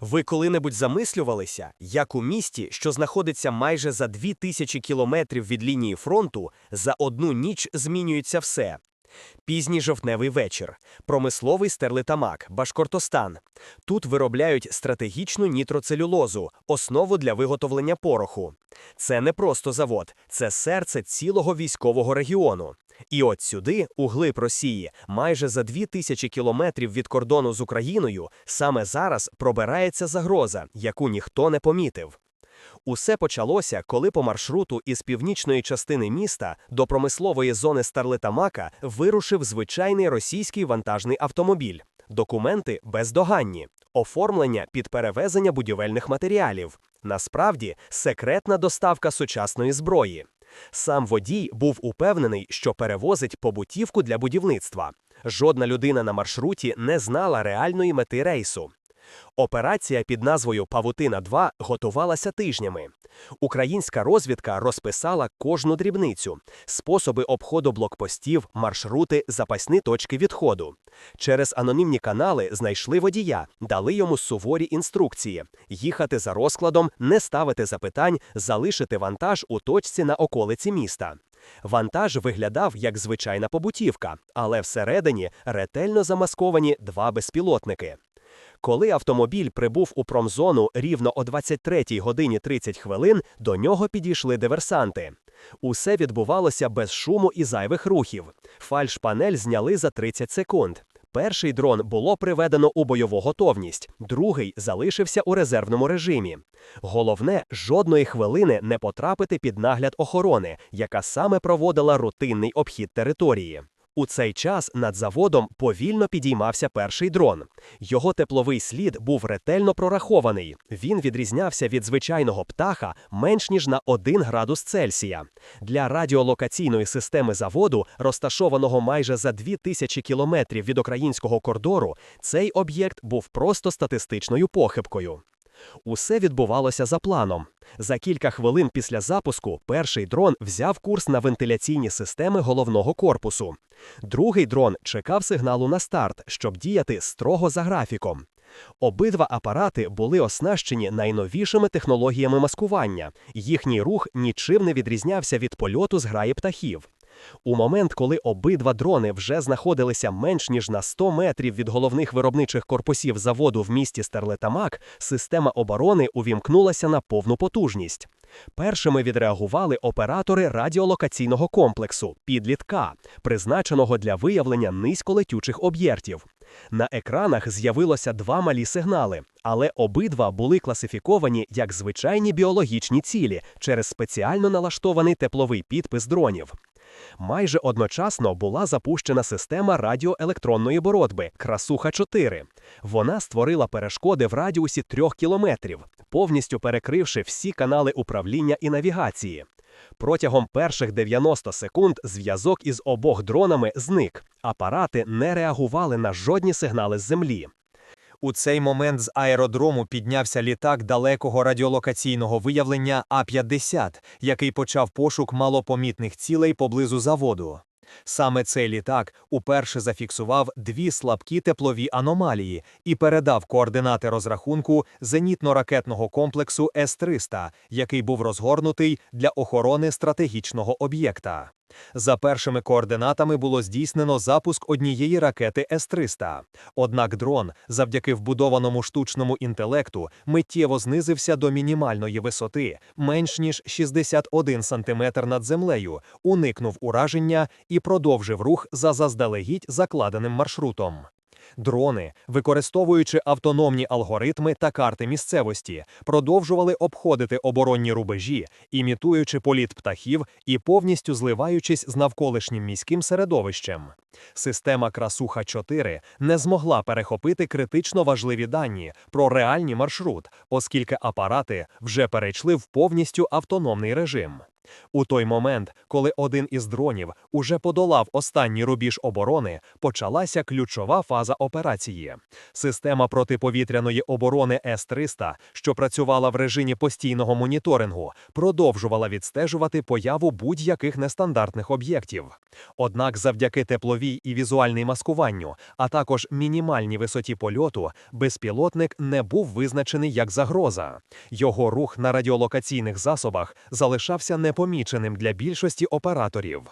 Ви коли-небудь замислювалися, як у місті, що знаходиться майже за дві тисячі кілометрів від лінії фронту, за одну ніч змінюється все? Пізній жовтневий вечір, промисловий стерлитамак, Башкортостан. Тут виробляють стратегічну нітроцелюлозу, основу для виготовлення пороху. Це не просто завод, це серце цілого військового регіону. І от сюди, у глиб Росії, майже за дві тисячі кілометрів від кордону з Україною, саме зараз пробирається загроза, яку ніхто не помітив. Усе почалося, коли по маршруту із північної частини міста до промислової зони Старлитамака вирушив звичайний російський вантажний автомобіль. Документи бездоганні, оформлення під перевезення будівельних матеріалів. Насправді секретна доставка сучасної зброї. Сам водій був упевнений, що перевозить побутівку для будівництва. Жодна людина на маршруті не знала реальної мети рейсу. Операція під назвою Павутина 2 готувалася тижнями. Українська розвідка розписала кожну дрібницю, способи обходу блокпостів, маршрути, запасні точки відходу. Через анонімні канали знайшли водія, дали йому суворі інструкції: їхати за розкладом, не ставити запитань, залишити вантаж у точці на околиці міста. Вантаж виглядав як звичайна побутівка, але всередині ретельно замасковані два безпілотники. Коли автомобіль прибув у промзону рівно о 23 годині 30 хвилин, до нього підійшли диверсанти. Усе відбувалося без шуму і зайвих рухів. Фальш-панель зняли за 30 секунд. Перший дрон було приведено у бойову готовність, другий залишився у резервному режимі. Головне, жодної хвилини не потрапити під нагляд охорони, яка саме проводила рутинний обхід території. У цей час над заводом повільно підіймався перший дрон. Його тепловий слід був ретельно прорахований. Він відрізнявся від звичайного птаха менш ніж на 1 градус Цельсія. Для радіолокаційної системи заводу, розташованого майже за 2000 кілометрів від українського кордору, цей об'єкт був просто статистичною похибкою. Усе відбувалося за планом. За кілька хвилин після запуску перший дрон взяв курс на вентиляційні системи головного корпусу. Другий дрон чекав сигналу на старт, щоб діяти строго за графіком. Обидва апарати були оснащені найновішими технологіями маскування. Їхній рух нічим не відрізнявся від польоту з граї птахів. У момент, коли обидва дрони вже знаходилися менш ніж на 100 метрів від головних виробничих корпусів заводу в місті Стерлетамак, система оборони увімкнулася на повну потужність. Першими відреагували оператори радіолокаційного комплексу підлітка, призначеного для виявлення низьколетючих об'єктів. На екранах з'явилося два малі сигнали, але обидва були класифіковані як звичайні біологічні цілі через спеціально налаштований тепловий підпис дронів. Майже одночасно була запущена система радіоелектронної боротьби Красуха 4 Вона створила перешкоди в радіусі трьох кілометрів, повністю перекривши всі канали управління і навігації. Протягом перших 90 секунд зв'язок із обох дронами зник. Апарати не реагували на жодні сигнали з землі. У цей момент з аеродрому піднявся літак далекого радіолокаційного виявлення А-50, який почав пошук малопомітних цілей поблизу заводу. Саме цей літак уперше зафіксував дві слабкі теплові аномалії і передав координати розрахунку зенітно-ракетного комплексу С-300, який був розгорнутий для охорони стратегічного об'єкта. За першими координатами було здійснено запуск однієї ракети С-300. Однак дрон, завдяки вбудованому штучному інтелекту, миттєво знизився до мінімальної висоти, менш ніж 61 см над землею, уникнув ураження і продовжив рух за заздалегідь закладеним маршрутом. Дрони, використовуючи автономні алгоритми та карти місцевості, продовжували обходити оборонні рубежі, імітуючи політ птахів і повністю зливаючись з навколишнім міським середовищем. Система Красуха 4 не змогла перехопити критично важливі дані про реальний маршрут, оскільки апарати вже перейшли в повністю автономний режим. У той момент, коли один із дронів уже подолав останній рубіж оборони, почалася ключова фаза операції. Система протиповітряної оборони С-300, що працювала в режимі постійного моніторингу, продовжувала відстежувати появу будь-яких нестандартних об'єктів. Однак, завдяки тепловій і візуальній маскуванню, а також мінімальній висоті польоту, безпілотник не був визначений як загроза. Його рух на радіолокаційних засобах залишався непоміченим для більшості операторів.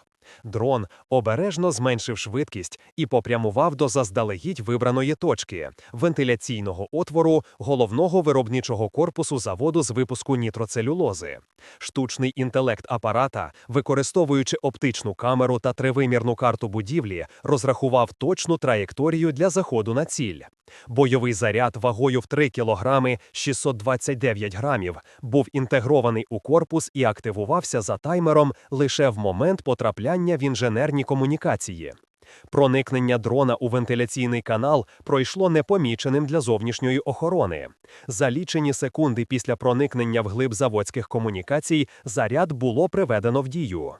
Дрон обережно зменшив швидкість і попрямував до заздалегідь вибраної точки вентиляційного отвору головного виробничого корпусу заводу з випуску нітроцелюлози. Штучний інтелект апарата, використовуючи оптичну камеру та тривимірну карту будівлі, розрахував точну траєкторію для заходу на ціль. Бойовий заряд вагою в 3 кілограми 629 грамів був інтегрований у корпус і активувався за таймером лише в момент потрапляння в інженерні комунікації. Проникнення дрона у вентиляційний канал пройшло непоміченим для зовнішньої охорони. За лічені секунди після проникнення в глиб заводських комунікацій заряд було приведено в дію.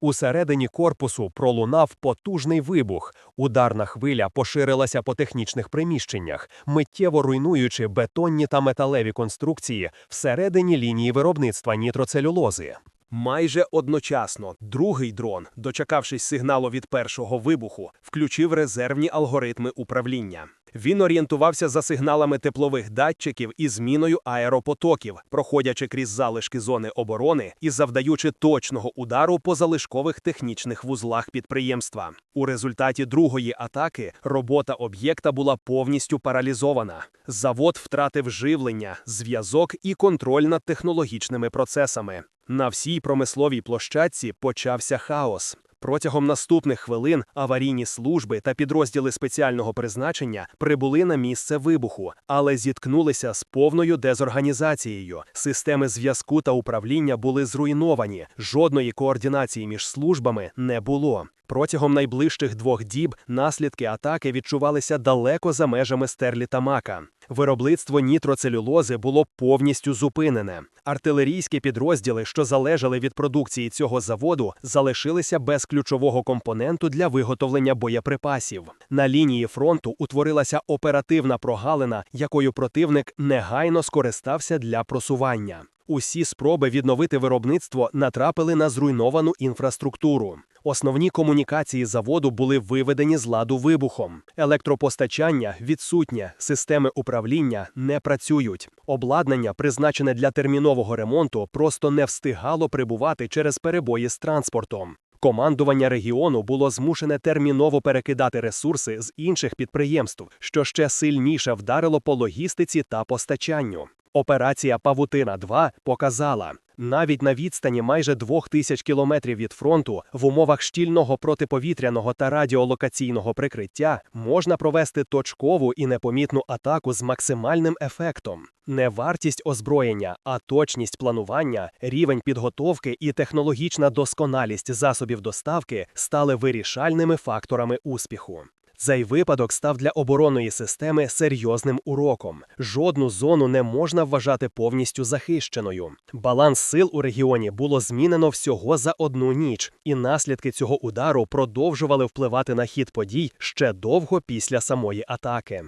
Усередині корпусу пролунав потужний вибух. Ударна хвиля поширилася по технічних приміщеннях, миттєво руйнуючи бетонні та металеві конструкції всередині лінії виробництва нітроцелюлози. Майже одночасно другий дрон, дочекавшись сигналу від першого вибуху, включив резервні алгоритми управління. Він орієнтувався за сигналами теплових датчиків і зміною аеропотоків, проходячи крізь залишки зони оборони і завдаючи точного удару по залишкових технічних вузлах підприємства. У результаті другої атаки робота об'єкта була повністю паралізована. Завод втратив живлення, зв'язок і контроль над технологічними процесами. На всій промисловій площадці почався хаос. Протягом наступних хвилин аварійні служби та підрозділи спеціального призначення прибули на місце вибуху, але зіткнулися з повною дезорганізацією. Системи зв'язку та управління були зруйновані. Жодної координації між службами не було. Протягом найближчих двох діб наслідки атаки відчувалися далеко за межами стерлі та мака. Виробництво нітроцелюлози було повністю зупинене. Артилерійські підрозділи, що залежали від продукції цього заводу, залишилися без ключового компоненту для виготовлення боєприпасів. На лінії фронту утворилася оперативна прогалина, якою противник негайно скористався для просування. Усі спроби відновити виробництво натрапили на зруйновану інфраструктуру. Основні комунікації заводу були виведені з ладу вибухом. Електропостачання відсутнє, системи управління не працюють. Обладнання, призначене для термінового ремонту, просто не встигало прибувати через перебої з транспортом. Командування регіону було змушене терміново перекидати ресурси з інших підприємств, що ще сильніше вдарило по логістиці та постачанню. Операція Павутина 2 показала, навіть на відстані майже двох тисяч кілометрів від фронту в умовах щільного протиповітряного та радіолокаційного прикриття можна провести точкову і непомітну атаку з максимальним ефектом. Не вартість озброєння, а точність планування, рівень підготовки і технологічна досконалість засобів доставки стали вирішальними факторами успіху. Цей випадок став для оборонної системи серйозним уроком. Жодну зону не можна вважати повністю захищеною. Баланс сил у регіоні було змінено всього за одну ніч, і наслідки цього удару продовжували впливати на хід подій ще довго після самої атаки.